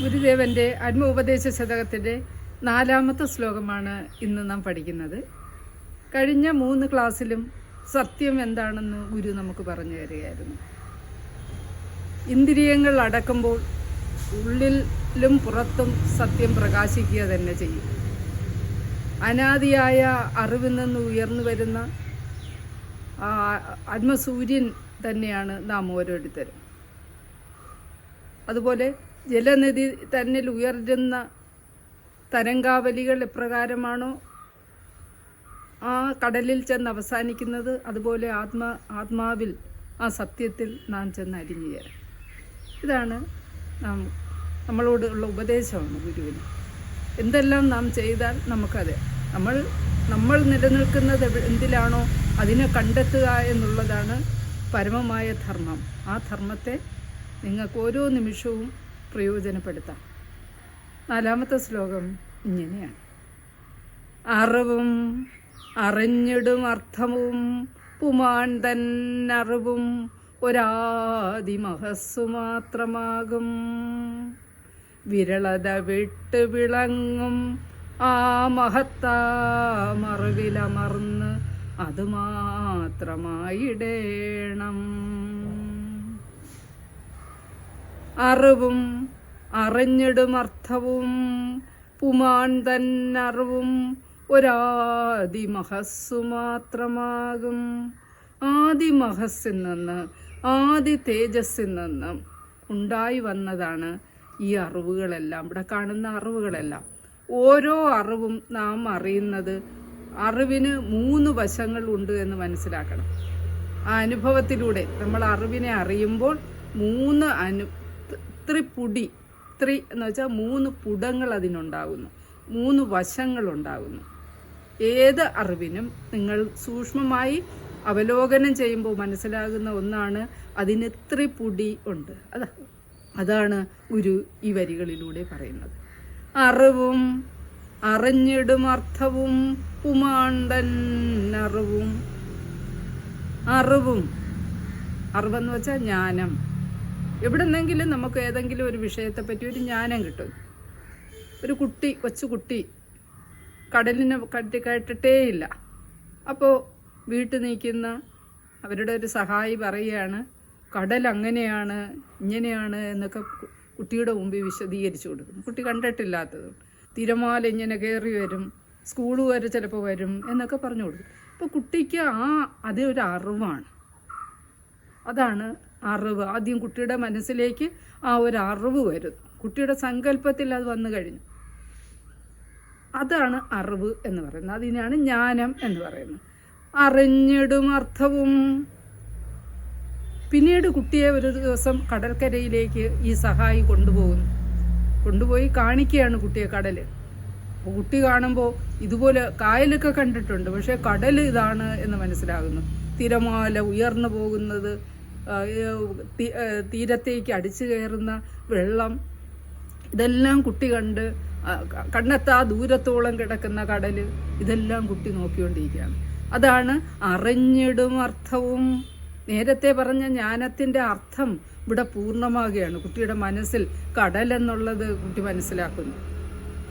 ഗുരുദേവന്റെ ആത്മോപദേശ ശതകത്തിന്റെ നാലാമത്തെ ശ്ലോകമാണ് ഇന്ന് നാം പഠിക്കുന്നത്. കഴിഞ്ഞ മൂന്ന് ക്ലാസ്സിലും സത്യം എന്താണെന്ന് ഗുരു നമുക്ക് പറഞ്ഞു തരികയായിരുന്നു. ഇന്ദ്രിയങ്ങൾ അടക്കുമ്പോൾ ഉള്ളിലും പുറത്തും സത്യം പ്രകാശിക്കുക തന്നെ ചെയ്യും. അനാദിയായ അറിവിൽ നിന്ന് ഉയർന്നു വരുന്ന ആത്മസൂര്യൻ തന്നെയാണ് നാം ഓരോരുത്തരും. അതുപോലെ ജലനിധി തന്നിൽ ഉയർന്ന തരംഗാവലികൾ എപ്രകാരമാണോ ആ കടലിൽ ചെന്ന് അവസാനിക്കുന്നത്? അതുപോലെ ആത്മ ആത്മാവിൽ ആ സത്യത്തിൽ നാം ചെന്ന് അരിഞ്ഞു ചേരാം ഇതാണ് നാം നമ്മളോട് ഉള്ള ഉപദേശമാണ് ഗുരുവിന്. എന്തെല്ലാം നാം ചെയ്താൽ നമുക്കത്. നമ്മൾ നമ്മൾ നിലനിൽക്കുന്നത് എന്തിലാണോ അതിനെ കണ്ടെത്തുക എന്നുള്ളതാണ് പരമമായ ധർമ്മം. ആ ധർമ്മത്തെ നിങ്ങൾക്ക് ഓരോ നിമിഷവും പ്രയോജനപ്പെടുത്താം. നാലാമത്തെ ശ്ലോകം ഇങ്ങനെയാണ്. അറിവും അറിഞ്ഞിടും അർത്ഥവും പുമാൻ തന്നറിവും ഒരാതിമഹസ്സു മാത്രമാകും. വിരളത വിട്ട് വിളങ്ങും ആ മഹത്താമറിവിലമർന്ന് അത് മാത്രമായിടേണം. അറിവും അറിഞ്ഞിടും അർത്ഥവും പുമാൻ തന്നറിവും ഒരാദിമഹസ്സു മാത്രമാകും. ആദിമഹസ്സിൽ നിന്ന് ആദി തേജസ്സിൽ നിന്നും ഉണ്ടായി വന്നതാണ് ഈ അറിവുകളെല്ലാം. ഇവിടെ കാണുന്ന അറിവുകളെല്ലാം. ഓരോ അറിവും നാം അറിയുന്നത് അറിവിന് മൂന്ന് വശങ്ങൾ ഉണ്ട് എന്ന് മനസ്സിലാക്കണം. ആ അനുഭവത്തിലൂടെ നമ്മൾ അറിവിനെ അറിയുമ്പോൾ മൂന്ന് അനു ത്രിപുടി ത്രി എന്ന് വെച്ചാൽ മൂന്ന് പുടങ്ങൾ അതിനുണ്ടാകുന്നു മൂന്ന് വശങ്ങളുണ്ടാകുന്നു ഏത് അറിവിനും നിങ്ങൾ സൂക്ഷ്മമായി അവലോകനം ചെയ്യുമ്പോൾ മനസ്സിലാകുന്ന ഒന്നാണ് അതിന് ത്രിപുടി ഉണ്ട്. അതാ അതാണ് ഗുരു ഈ വരികളിലൂടെ പറയുന്നത്. അറിവും അറിഞ്ഞിടും അർത്ഥവും പുമാണ്ടൻ അറിവും. അറിവും. അറിവെന്ന് വെച്ചാൽ ജ്ഞാനം. എവിടെന്നെങ്കിലും നമുക്ക് ഏതെങ്കിലും ഒരു വിഷയത്തെ പറ്റി ഒരു ജ്ഞാനം കിട്ടും. ഒരു കുട്ടി കൊച്ചു കുട്ടി കടലിനെ കട്ടി കേട്ടിട്ടേയില്ല അപ്പോൾ വീട്ടിൽ നിൽക്കുന്ന അവരുടെ ഒരു സഹായി പറയുകയാണ് കടൽ അങ്ങനെയാണ് ഇങ്ങനെയാണ് എന്നൊക്കെ കുട്ടിയുടെ മുമ്പിൽ വിശദീകരിച്ചു കൊടുക്കും. കുട്ടി കണ്ടിട്ടില്ലാത്തത്. തിരമാല ഇങ്ങനെ കയറി വരും സ്കൂൾ വരെ ചിലപ്പോൾ വരും എന്നൊക്കെ പറഞ്ഞു കൊടുക്കും. അപ്പോൾ കുട്ടിക്ക് ആ അതേ ഒരു അറിവാണ്. അതാണ് അറിവ്. ആദ്യം കുട്ടിയുടെ മനസ്സിലേക്ക് ആ ഒരു അറിവ് വരും കുട്ടിയുടെ സങ്കല്പത്തിൽ അത് വന്നു കഴിഞ്ഞു. അതാണ് അറിവ് എന്ന് പറയുന്നത്. അതിനാണ് ജ്ഞാനം എന്ന് പറയുന്നത്. അറിഞ്ഞിടും അർത്ഥവും. പിന്നീട് കുട്ടിയെ ഒരു ദിവസം കടൽക്കരയിലേക്ക് ഈ സഹായി കൊണ്ടുപോകുന്നു. കൊണ്ടുപോയി കാണിക്കുകയാണ് കുട്ടിയെ കടൽ അപ്പോൾ കുട്ടി കാണുമ്പോൾ ഇതുപോലെ കായലൊക്കെ കണ്ടിട്ടുണ്ട്. പക്ഷേ കടൽ ഇതാണ് എന്ന് മനസ്സിലാകുന്നു. തിരമാല ഉയർന്നു പോകുന്നത് തീരത്തേക്ക് അടിച്ചു കയറുന്ന വെള്ളം ഇതെല്ലാം കുട്ടി കണ്ട് കണ്ണെത്താ ദൂരത്തോളം കിടക്കുന്ന കടൽ ഇതെല്ലാം കുട്ടി നോക്കിക്കൊണ്ടിരിക്കുകയാണ്. അതാണ് അറിഞ്ഞിടും അർത്ഥവും. നേരത്തെ പറഞ്ഞ ജ്ഞാനത്തിന്റെ അർത്ഥം ഇവിടെ പൂർണമാകുകയാണ്. കുട്ടിയുടെ മനസ്സിൽ കടൽ എന്നുള്ളത് കുട്ടി മനസ്സിലാക്കുന്നു.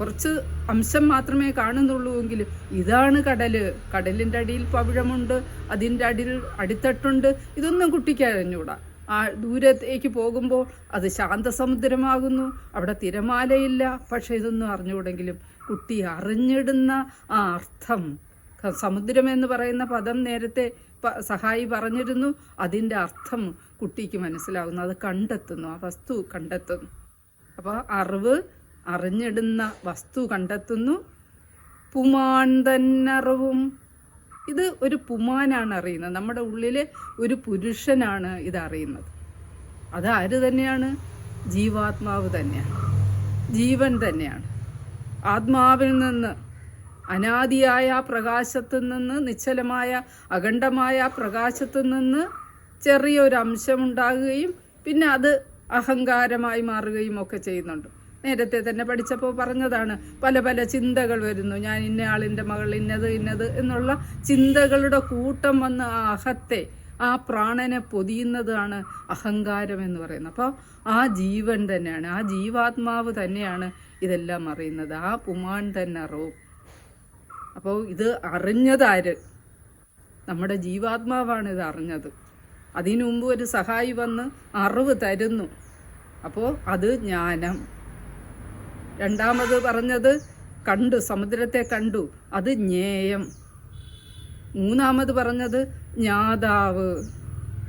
കുറച്ച് അംശം മാത്രമേ കാണുന്നുള്ളൂ എങ്കിലും ഇതാണ് കടൽ കടലിന്റെ അടിയിൽ പവിഴമുണ്ട് അതിന്റെ അടിയിൽ അടിത്തട്ടുണ്ട്. ഇതൊന്നും കുട്ടിക്ക് അറിഞ്ഞൂടാ. ആ ദൂരത്തേക്ക് പോകുമ്പോൾ അത് ശാന്തസമുദ്രമാകുന്നു. അവിടെ തിരമാലയില്ല. പക്ഷേ ഇതൊന്നും അറിഞ്ഞുകൂടെങ്കിലും കുട്ടി അറിഞ്ഞിടുന്ന ആ അർത്ഥം. സമുദ്രം എന്ന് പറയുന്ന പദം നേരത്തെ സഹായി പറഞ്ഞിരുന്നു. അതിന്റെ അർത്ഥം കുട്ടിക്ക് മനസ്സിലാകുന്നു അത് കണ്ടെത്തുന്നു. ആ വസ്തു കണ്ടെത്തുന്നു. അപ്പോൾ അറിവ് അറിഞ്ഞിടുന്ന വസ്തു കണ്ടെത്തുന്നു. പുമാൻ തന്നറിവും. ഇത് ഒരു പുമാനാണ് അറിയുന്നത്. നമ്മുടെ ഉള്ളിലെ ഒരു പുരുഷനാണ് ഇത് അറിയുന്നത്. അത് ആര് തന്നെയാണ്? ജീവാത്മാവ് തന്നെയാണ്. ജീവൻ തന്നെയാണ്. ആത്മാവിൽ നിന്ന് അനാദിയായ പ്രകാശത്തു നിന്ന് നിശ്ചലമായ അഖണ്ഡമായ പ്രകാശത്തു നിന്ന് ചെറിയൊരു അംശമുണ്ടാകുകയും പിന്നെ അത് അഹങ്കാരമായി മാറുകയും ഒക്കെ ചെയ്യുന്നുണ്ട്. നേരത്തെ തന്നെ പഠിച്ചപ്പോൾ പറഞ്ഞതാണ് പല പല ചിന്തകൾ വരുന്നു. ഞാൻ ഇന്ന ആളിന്റെ മകൾ ഇന്നത് ഇന്നത് എന്നുള്ള ചിന്തകളുടെ കൂട്ടം വന്ന് ആ അഹത്തെ ആ പ്രാണനെ പൊതിയുന്നതാണ് അഹങ്കാരം എന്ന് പറയുന്നത്. അപ്പോൾ ആ ജീവൻ തന്നെയാണ് ആ ജീവാത്മാവ് തന്നെയാണ് ഇതെല്ലാം അറിയുന്നത്. ആ പുമാൻ തന്നെ അറിവും അപ്പോൾ ഇത് അറിഞ്ഞതാര് നമ്മുടെ ജീവാത്മാവാണ് ഇത് അറിഞ്ഞത്. അതിനു മുമ്പ് ഒരു സഹായി വന്ന് അറിവ് തരുന്നു. അപ്പോൾ അത് ജ്ഞാനം. രണ്ടാമത് പറഞ്ഞത് കണ്ടു സമുദ്രത്തെ കണ്ടു. അത് ജ്ഞേയം. മൂന്നാമത് പറഞ്ഞത് ജ്ഞാതാവ്.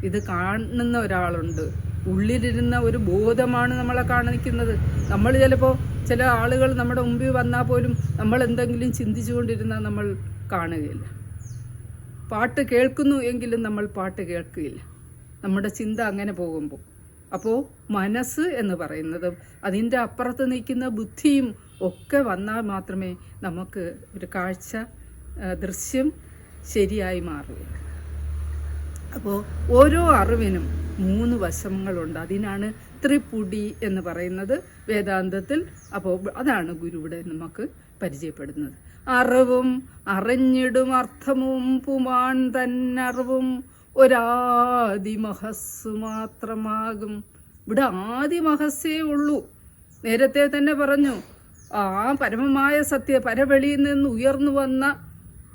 ഇത് കാണുന്ന ഒരാളുണ്ട്. ഉള്ളിലിരുന്ന ഒരു ബോധമാണ് നമ്മളെ കാണിക്കുന്നത്. നമ്മൾ ചിലപ്പോൾ ചില ആളുകൾ നമ്മുടെ മുമ്പിൽ വന്നാൽ പോലും നമ്മൾ എന്തെങ്കിലും ചിന്തിച്ചുകൊണ്ടിരുന്നാൽ നമ്മൾ കാണുകയില്ല. പാട്ട് കേൾക്കുന്നു എങ്കിലും നമ്മൾ പാട്ട് കേൾക്കുകയില്ല. നമ്മുടെ ചിന്ത അങ്ങനെ പോകുമ്പോൾ. അപ്പോൾ മനസ്സ് എന്ന് പറയുന്നത് അതിന്റെ അപ്പുറത്ത് നിൽക്കുന്ന ബുദ്ധിയും ഒക്കെ വന്നാൽ മാത്രമേ നമുക്ക് ഒരു കാഴ്ച ദൃശ്യം ശരിയായി മാറുകയുള്ളൂ അപ്പോൾ ഓരോ അറിവിനും മൂന്ന് വശങ്ങളുണ്ട്. അതിനാണ് ത്രിപുടി എന്ന് പറയുന്നത് വേദാന്തത്തിൽ. അപ്പോൾ അതാണ് ഗുരുവിടെ നമുക്ക് പരിചയപ്പെടുന്നത്. അറിവും അറിഞ്ഞിടും അർത്ഥവും പുമാൻ തന്നറിവും ഒരാദിമഹസ് മാത്രമാകും. ഇവിടെ ആദിമഹസ്സേ ഉള്ളൂ. നേരത്തെ തന്നെ പറഞ്ഞു ആ പരമമായ സത്യ പരവെളിയിൽ നിന്ന് ഉയർന്നു വന്ന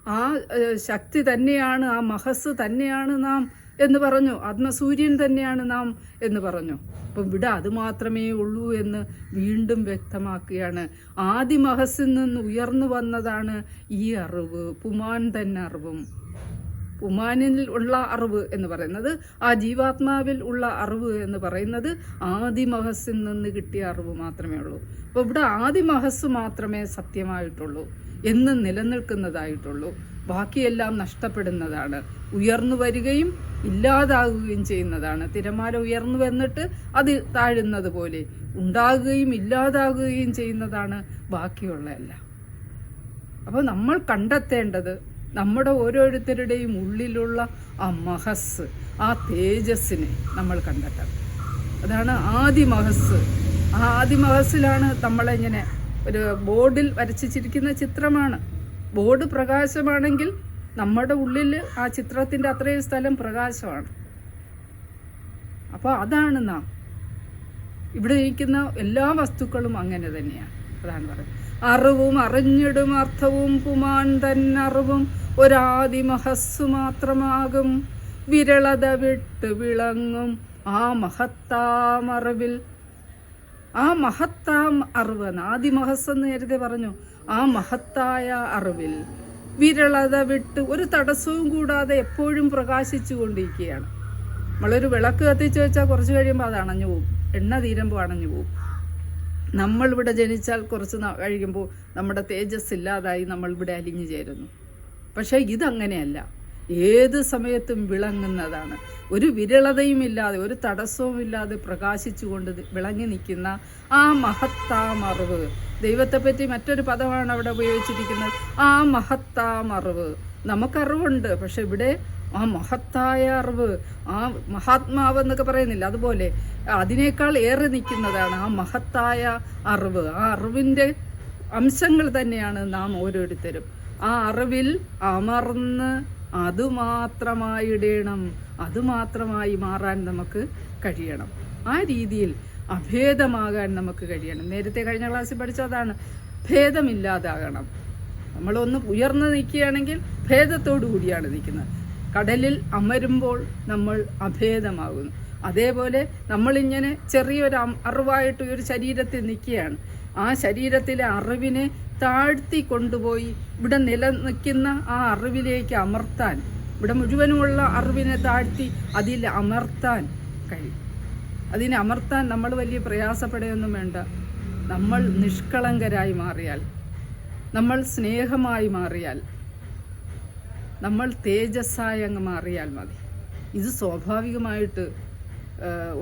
ആ ശക്തി തന്നെയാണ് ആ മഹസ് തന്നെയാണ് നാം എന്ന് പറഞ്ഞു. ആത്മസൂര്യൻ തന്നെയാണ് നാം എന്ന് പറഞ്ഞു. അപ്പം ഇവിടെ അത് മാത്രമേ ഉള്ളൂ എന്ന് വീണ്ടും വ്യക്തമാക്കുകയാണ്. ആദിമഹസിൽ നിന്ന് ഉയർന്നു വന്നതാണ് ഈ അറിവ് പുമാൻ തന്നെ അറിവും. ഉമാനിൽ ഉള്ള അറിവ് എന്ന് പറയുന്നത് ആ ജീവാത്മാവിൽ ഉള്ള അറിവ് എന്ന് പറയുന്നത് ആദിമഹസ്സിൽ നിന്ന് കിട്ടിയ അറിവ് മാത്രമേ ഉള്ളൂ. അപ്പോൾ ഇവിടെ ആദിമഹസ് മാത്രമേ സത്യമായിട്ടുള്ളൂ എന്ന് നിലനിൽക്കുന്നതായിട്ടുള്ളൂ. ബാക്കിയെല്ലാം നഷ്ടപ്പെടുന്നതാണ്. ഉയർന്നു വരികയും ഇല്ലാതാകുകയും ചെയ്യുന്നതാണ്. തിരമാല ഉയർന്നു വന്നിട്ട് അത് താഴുന്നത് പോലെ ഉണ്ടാകുകയും ഇല്ലാതാകുകയും ചെയ്യുന്നതാണ് ബാക്കിയുള്ള എല്ലാം അപ്പോൾ നമ്മൾ കണ്ടെത്തേണ്ടത് നമ്മുടെ ഓരോരുത്തരുടെയും ഉള്ളിലുള്ള ആ മഹസ് ആ തേജസ്സിനെ നമ്മൾ കണ്ടെത്തണം. അതാണ് ആദി മഹസ്. ആ ആദി മഹസ്സിലാണ് നമ്മളിങ്ങനെ ഒരു ബോർഡിൽ വരച്ചിരിക്കുന്ന ചിത്രമാണ്. ബോർഡ് പ്രകാശമാണെങ്കിൽ നമ്മുടെ ഉള്ളിൽ ആ ചിത്രത്തിന്റെ അത്രയും സ്ഥലം പ്രകാശമാണ്. അപ്പോൾ അതാണ് നാം. ഇവിടെ ഇരിക്കുന്ന എല്ലാ വസ്തുക്കളും അങ്ങനെ തന്നെയാണ്. അതാണ് പറയുന്നത് അറിവും അറിഞ്ഞിടും അർത്ഥവും പുമാൻ തന്നറിവും ഒരാദിമഹസ്സു മാത്രമാകും. വിരളത വിട്ട് വിളങ്ങും ആ മഹത്താമറിവിൽ ആ മഹത്താം അറിവ് ആദിമഹസ് നേരത്തെ പറഞ്ഞു. ആ മഹത്തായ അറിവിൽ വിരളത വിട്ട് ഒരു തടസ്സവും കൂടാതെ എപ്പോഴും പ്രകാശിച്ചു കൊണ്ടിരിക്കുകയാണ്. നമ്മളൊരു വിളക്ക് കത്തിച്ചു വെച്ചാൽ കുറച്ച് കഴിയുമ്പോൾ അത് അണഞ്ഞു പോകും. എണ്ണ തീരുമ്പോൾ അണഞ്ഞു പോകും. നമ്മളിവിടെ ജനിച്ചാൽ കുറച്ച് കഴിയുമ്പോൾ നമ്മുടെ തേജസ് ഇല്ലാതായി നമ്മൾ ഇവിടെ അലിഞ്ഞു ചേരുന്നു. പക്ഷേ ഇതങ്ങനെയല്ല. ഏത് സമയത്തും വിളങ്ങുന്നതാണ്. ഒരു വിരളതയും ഇല്ലാതെ ഒരു തടസ്സവും ഇല്ലാതെ പ്രകാശിച്ചുകൊണ്ട് വിളങ്ങി നിൽക്കുന്ന ആ മഹത്താമറിവ്. ദൈവത്തെപ്പറ്റി മറ്റൊരു പദമാണ് അവിടെ ഉപയോഗിച്ചിരിക്കുന്നത്. ആ മഹത്താമറിവ്. നമുക്കറിവുണ്ട്. പക്ഷെ ഇവിടെ ആ മഹത്തായ അറിവ് ആ മഹാത്മാവ് എന്നൊക്കെ പറയുന്നില്ല അതുപോലെ അതിനേക്കാൾ ഏറെ നിൽക്കുന്നതാണ് ആ മഹത്തായ അറിവ്. ആ അറിവിന്റെ അംശങ്ങൾ തന്നെയാണ് നാം ഓരോരുത്തരും. ആ അറിവിൽ അമർന്ന് അതുമാത്രമായിടണം അതുമാത്രമായി മാറാൻ നമുക്ക് കഴിയണം. ആ രീതിയിൽ അഭേദമാകാൻ നമുക്ക് കഴിയണം. നേരത്തെ കഴിഞ്ഞ ക്ലാസ്സിൽ പഠിച്ചതാണ് ഭേദമില്ലാതാകണം. നമ്മളൊന്ന് ഉയർന്നു നിൽക്കുകയാണെങ്കിൽ ഭേദത്തോടു കൂടിയാണ് നിൽക്കുന്നത്. കടലിൽ അമരുമ്പോൾ നമ്മൾ അഭേദമാകുന്നു. അതേപോലെ നമ്മളിങ്ങനെ ചെറിയൊരു അറിവായിട്ട് ഒരു ശരീരത്തിൽ നിൽക്കുകയാണ്. ആ ശരീരത്തിലെ അറിവിനെ താഴ്ത്തി കൊണ്ടുപോയി ഇവിടെ നിലനിൽക്കുന്ന ആ അറിവിലേക്ക് അമർത്താൻ ഇവിടെ മുഴുവനുമുള്ള അറിവിനെ താഴ്ത്തി അതിൽ അമർത്താൻ കഴിയും. അതിനെ അമർത്താൻ നമ്മൾ വലിയ പ്രയാസപ്പെടുകയൊന്നും വേണ്ട. നമ്മൾ നിഷ്കളങ്കരായി മാറിയാൽ നമ്മൾ സ്നേഹമായി മാറിയാൽ നമ്മൾ തേജസ്സായി അങ്ങ് മാറിയാൽ മതി. ഇത് സ്വാഭാവികമായിട്ട്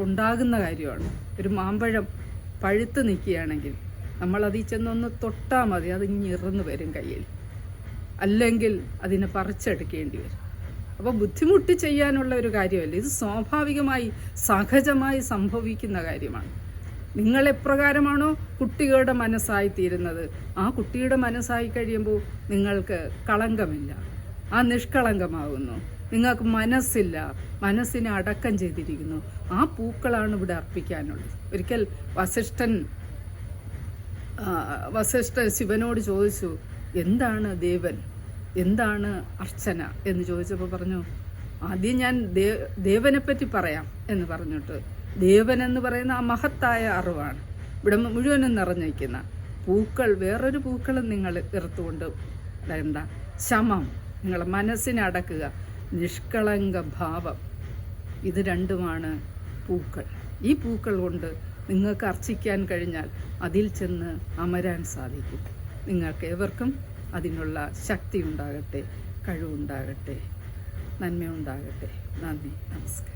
ഉണ്ടാകുന്ന കാര്യമാണ്. ഒരു മാമ്പഴം പഴുത്ത് നിൽക്കുകയാണെങ്കിൽ നമ്മൾ അതിൽ ചെന്നൊന്ന് തൊട്ടാൽ മതി അത് ഞെറുന്ന് വരും കയ്യിൽ. അല്ലെങ്കിൽ അതിനെ പറിച്ചെടുക്കേണ്ടി വരും. അപ്പോൾ ബുദ്ധിമുട്ട് ചെയ്യാനുള്ള ഒരു കാര്യമല്ല. ഇത് സ്വാഭാവികമായി സഹജമായി സംഭവിക്കുന്ന കാര്യമാണ്. നിങ്ങൾ എപ്രകാരമാണോ കുട്ടികളുടെ മനസ്സായി തീരുന്നത്? ആ കുട്ടിയുടെ മനസ്സായി കഴിയുമ്പോൾ നിങ്ങൾക്ക് കളങ്കമില്ല. ആ നിഷ്കളങ്കമാകുന്നു. നിങ്ങൾക്ക് മനസ്സില്ല. മനസ്സിനെ അടക്കം ചെയ്തിരിക്കുന്നു. ആ പൂക്കളാണ് ഇവിടെ അർപ്പിക്കാനുള്ളത്. ഒരിക്കൽ വസിഷ്ഠൻ വസിഷ്ഠൻ വസിഷ്ഠ ശിവനോട് ചോദിച്ചു എന്താണ് ദേവൻ? എന്താണ് അർച്ചന? എന്ന് ചോദിച്ചപ്പോൾ പറഞ്ഞു ആദ്യം ഞാൻ ദേ ദേവനെ പറ്റി പറയാം എന്ന് പറഞ്ഞിട്ട് ദേവൻ എന്ന് പറയുന്ന ആ മഹത്തായ അറിവാണ്. ഇവിടെ മുഴുവനും നിറഞ്ഞിരിക്കുന്ന പൂക്കൾ വേറൊരു പൂക്കളും നിങ്ങൾ ഇറുത്തുകൊണ്ട് വേണ്ട ശമം. നിങ്ങളെ മനസ്സിനെ അടക്കുക നിഷ്കളങ്ക ഭാവം. ഇത് രണ്ടുമാണ് പൂക്കൾ. ഈ പൂക്കൾ കൊണ്ട് നിങ്ങൾക്ക് അർച്ചിക്കാൻ കഴിഞ്ഞാൽ അതിൽ ചെന്ന് അമരാൻ സാധിക്കും. നിങ്ങൾക്ക് ഏവർക്കും അതിനുള്ള ശക്തി ഉണ്ടാകട്ടെ കഴിവുണ്ടാകട്ടെ. നന്മയുണ്ടാകട്ടെ. നന്ദി. നമസ്കാരം.